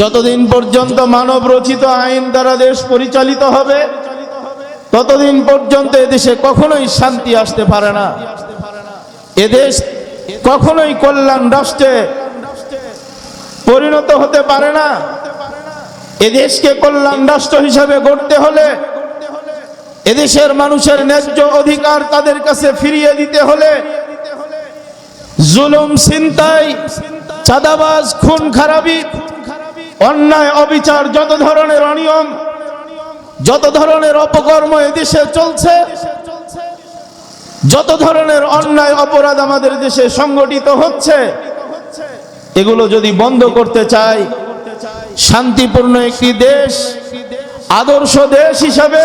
যতদিন পর্যন্ত মানব রচিত আইন দ্বারা দেশ পরিচালিত হবে, ততদিন পর্যন্ত এদেশে কখনোই শান্তি আসতে পারে না। এদেশ কখনোই কল্যাণ রাষ্ট্রে পরিণত হতে পারে না। এদেশকে কল্যাণ রাষ্ট্র হিসাবে গড়তে হলে এদেশের মানুষের ন্যায্য অধিকার তাদের কাছে ফিরিয়ে দিতে হলে জুলুম চিন্তাই চাঁদাবাজ, খুন, খারাপি অন্যায় অবিচার যত ধরনের অনিয়ম, যত ধরনের অপকর্ম এদেশে চলছে, যত ধরনের অন্যায় অপরাধ আমাদের দেশে সংগঠিত হচ্ছে, এগুলো যদি বন্ধ করতে চাই, শান্তিপূর্ণ একটি দেশ, আদর্শ দেশ হিসাবে,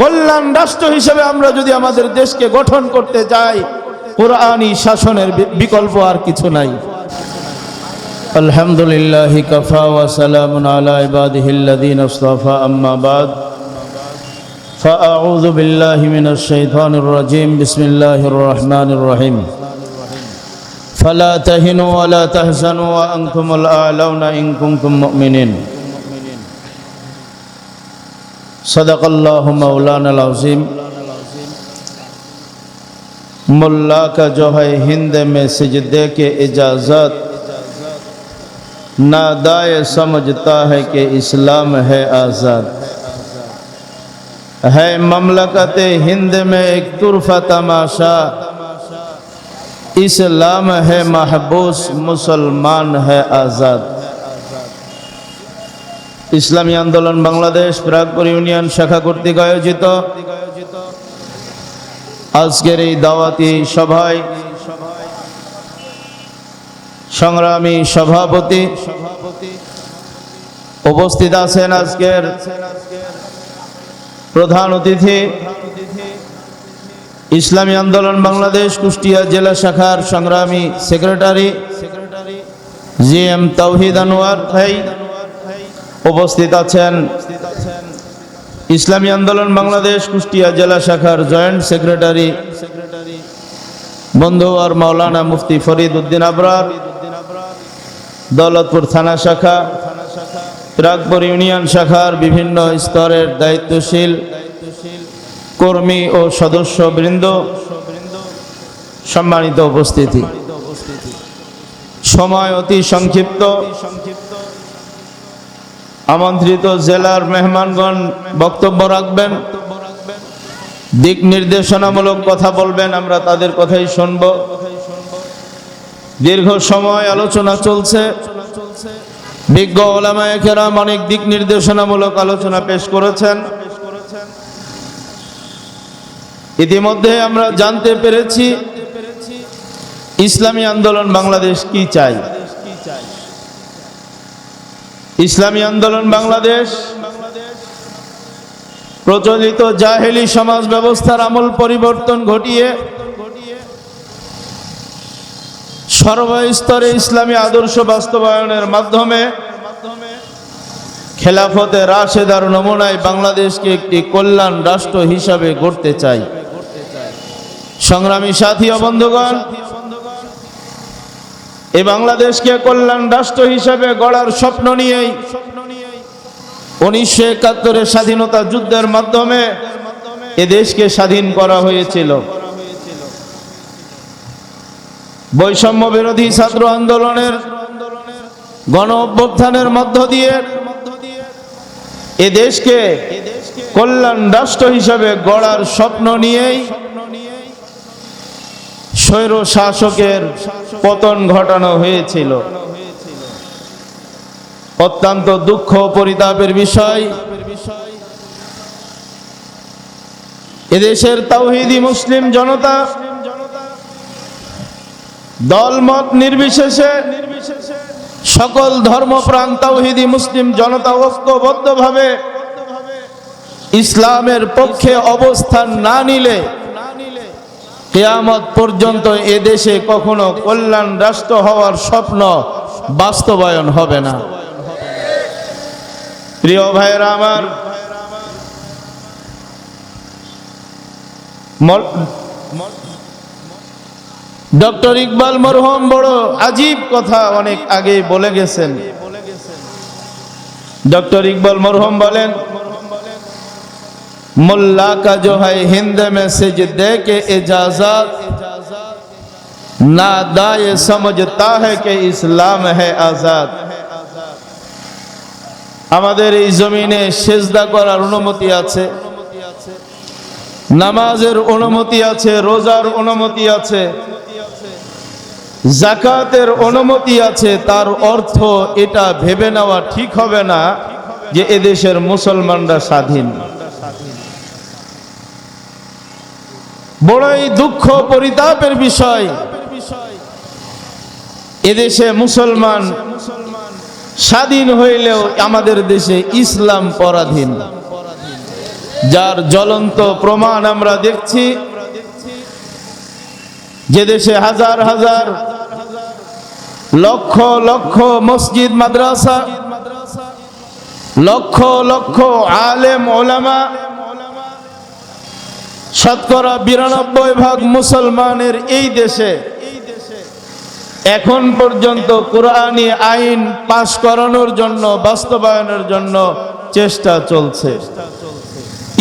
কল্যাণ রাষ্ট্র হিসেবে আমরা যদি আমাদের দেশকে গঠন করতে চাই, কোরআনই শাসনের বিকল্প আর কিছু নাই। الحمد للہ کفا وسلم علی عباده الذین اصطفى اما بعد فاعوذ باللہ من الشیطان الرجیم بسم اللہ الرحمن الرحیم فلا تهنوا ولا تحزنوا وانتم الاعلون ان کنتم مؤمنین صدق اللہ مولانا العظیم ملا کا جو ہے ہند میں سجدے کے اجازت نادائے سمجھتا ہے کہ اسلام ہے آزاد۔ ہے مملکت ہند میں ایک طرفہ تماشا۔ اسلام ہے محبوس، مسلمان ہے آزاد۔ ইসলামী আন্দোলন বাংলাদেশ প্রাগপুর ইউনিয়ন শাখা কর্তৃক আয়োজিত আজকের এই দাওয়াতি সভায় সংগ্রামী সভাপতি উপস্থিত আছেন আজকের প্রধান অতিথি ইসলামী আন্দোলন বাংলাদেশ কুষ্টিয়া জেলা শাখার সংগ্রামী secretary G M Touhid Anwar ভাই উপস্থিত আছেন ইসলামী আন্দোলন বাংলাদেশ কুষ্টিয়া জেলা শাখার জয়েন্ট সেক্রেটারি বন্ধু আর মাওলানা মুফতি ফরিদ উদ্দিন আবরার দৌলতপুর থানা শাখা প্রাগপুর ইউনিয়ন শাখার বিভিন্ন স্তরের দায়িত্বশীল কর্মী ও সদস্যবৃন্দ সম্মানিত উপস্থিতি। সময় অতি সংক্ষিপ্ত। আমন্ত্রিত জেলার মেহমানগণ বক্তব্য রাখবেন। দিক নির্দেশনামূলক কথা বলবেন, আমরা তাদের কথাই শুনব। দীর্ঘ সময় আলোচনা চলছে। বিজ্ঞ ওলামায়ে কেরাম অনেক দিক নির্দেশনামূলক আলোচনা পেশ করেছেন। ইতিমধ্যে আমরা জানতে পেরেছি, ইসলামী আন্দোলন বাংলাদেশ কি চাই ইসলামী আন্দোলন বাংলাদেশ প্রচলিত জাহেলি সমাজ ব্যবস্থার আমল পরিবর্তন ঘটিয়ে সর্বস্তরে ইসলামী আদর্শ বাস্তবায়নের মাধ্যমে খেলাফতে রাশেদার নমুনায় বাংলাদেশকে একটি কল্যাণ রাষ্ট্র হিসাবে গড়তে চাই। সংগ্রামী সাথী বন্ধুগণ এই বাংলাদেশকে কল্যাণ রাষ্ট্র হিসাবে গড়ার স্বপ্ন নিয়েই উনিশশো একাত্তরের স্বাধীনতা যুদ্ধের মাধ্যমে এ দেশকে স্বাধীন করা হয়েছিল। বৈষম্য বিরোধী ছাত্র আন্দোলনের গণ অভ্যুত্থানের মধ্য দিয়ে এ দেশকে কল্যাণ রাষ্ট্র হিসাবে গড়ার স্বপ্ন নিয়েই স্বৈর শাসকের পতন ঘটানো হয়েছিল। অত্যন্ত দুঃখ পরিতাপের বিষয়। এদেশের তাওহিদি মুসলিম জনতা দলমত নির্বিশেষে সকল ধর্মপ্রাণ তাওহিদি মুসলিম জনতা ঐক্যবদ্ধভাবে ইসলামের পক্ষে অবস্থান না নিলে কেয়ামত পর্যন্ত এ দেশে কখনো কল্যাণ রাষ্ট্র হওয়ার স্বপ্ন বাস্তবায়ন হবে না। প্রিয় ভাইয়েরা আমার ডক্টর ইকবাল মরহম বড় আজীব কথা অনেক আগে বলে গেছেন डॉक्टर इकबाल मरहम बोलें मुल्ला का जो है हिंद में सिजदे के इजाजत नादा ये समझता है कि इस्लाम है आजाद আমাদের এই জমিনে সেজদা করার অনুমতি আছে নামাজের অনুমতি আছে রোজার অনুমতি আছে জাকাতের অনুমতি আছে, তার অর্থ এটা ভেবে নেওয়া ঠিক হবে না যে এদেশের মুসলমানরা স্বাধীন। বড়ই দুঃখ পরিতাপের বিষয়, এদেশে মুসলমান স্বাধীন হইলেও আমাদের দেশে ইসলাম পরাধীন। যার জ্বলন্ত প্রমাণ আমরা দেখছি, যে দেশে হাজার হাজার লক্ষ লক্ষ মসজিদ, মাদ্রাসা। লক্ষ লক্ষ আলেম, ওলামা। শতকরা বিরানব্বই ভাগ মুসলমানের এই দেশে এখন পর্যন্ত কোরআনী আইন পাশ করানোর জন্য, বাস্তবায়নের জন্য চেষ্টা চলছে।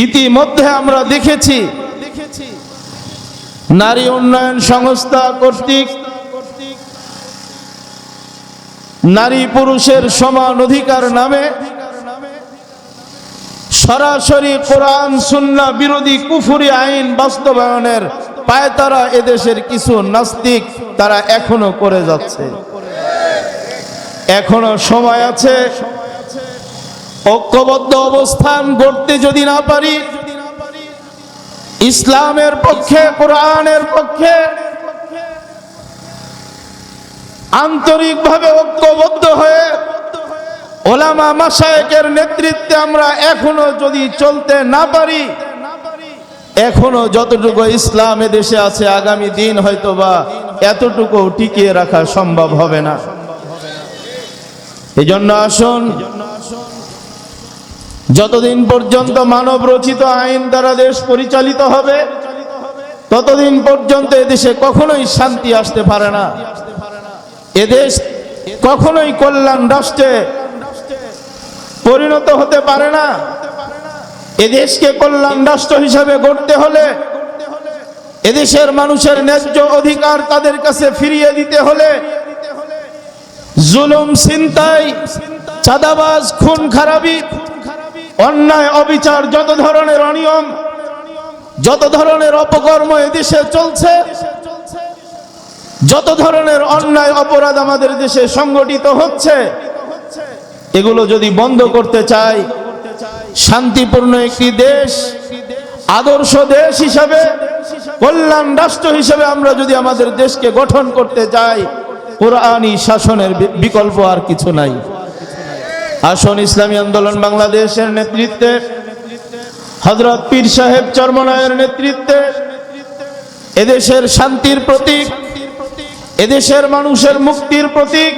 ইতিমধ্যে আমরা দেখেছি, নারী উন্নয়ন সংস্থা কর্তৃক নারী পুরুষের সমান অধিকার নামে সরাসরি কোরআন সুন্না বিরোধী কুফুরি আইন বাস্তবায়নের পায়তারা এদেশের কিছু নাস্তিক তারা এখনও করে যাচ্ছে। এখনও সময় আছে। ঐক্যবদ্ধ অবস্থান করতে যদি না পারি, ইসলামের পক্ষে, কোরআনের পক্ষে আন্তরিকভাবে ঐক্যবদ্ধ হয়ে ওলামা মাসায়েকের নেতৃত্বে আমরা এখনও যদি চলতে না পারি, এখনও যতটুকু ইসলাম দেশে আছে, আগামী দিন হয়তো বা এতটুকু টিকিয়ে রাখা সম্ভব হবে না। এই জন্য আসুন, যতদিন পর্যন্ত মানব রচিত আইন দ্বারা দেশ পরিচালিত হবে, ততদিন পর্যন্ত এদেশে কখনোই শান্তি আসতে পারে না। এদেশ কখনোই কল্যাণ রাষ্ট্রে পরিণত হতে পারে না। এদেশকে কল্যাণ রাষ্ট্র হিসাবে গড়তে হলে এদেশের মানুষের ন্যায্য অধিকার তাদের কাছে ফিরিয়ে দিতে হলে জুলুম চিন্তাই চাঁদাবাজ, খুন, খারাপি, অন্যায়, অবিচার, যত ধরনের অনিয়ম, যত ধরনের অপকর্ম এদেশে চলছে যত ধরনের অন্যায় অপরাধ আমাদের দেশে সংগঠিত হচ্ছে, এগুলো যদি বন্ধ করতে চাই, শান্তিপূর্ণ একটি দেশ, আদর্শ দেশ হিসাবে, কল্যাণ রাষ্ট্র হিসেবে আমরা যদি আমাদের দেশকে গঠন করতে চাই, কোরআনই শাসনের বিকল্প আর কিছু নাই। আসন ইসলামী আন্দোলন বাংলাদেশের নেতৃত্বে হজরত পীর সাহেব চর্মনায়ের নেতৃত্বে, এদেশের শান্তির প্রতীক এদেশের মানুষের মুক্তির প্রতীক,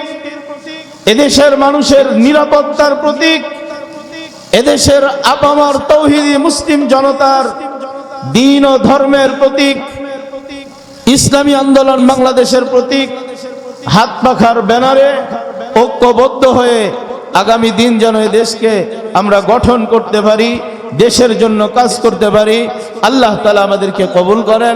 এদেশের মানুষের নিরাপত্তার প্রতীক, এদেশের আপামার তৌহিদি মুসলিম জনতার দিন ও ধর্মের প্রতীক, ইসলামী আন্দোলন বাংলাদেশের প্রতীক, হাত পাখার ব্যানারে ঐক্যবদ্ধ হয়ে আগামী দিন যেন এ দেশকে আমরা গঠন করতে পারি, দেশের জন্য কাজ করতে পারি। আল্লাহ তালা আমাদেরকে কবুল করেন।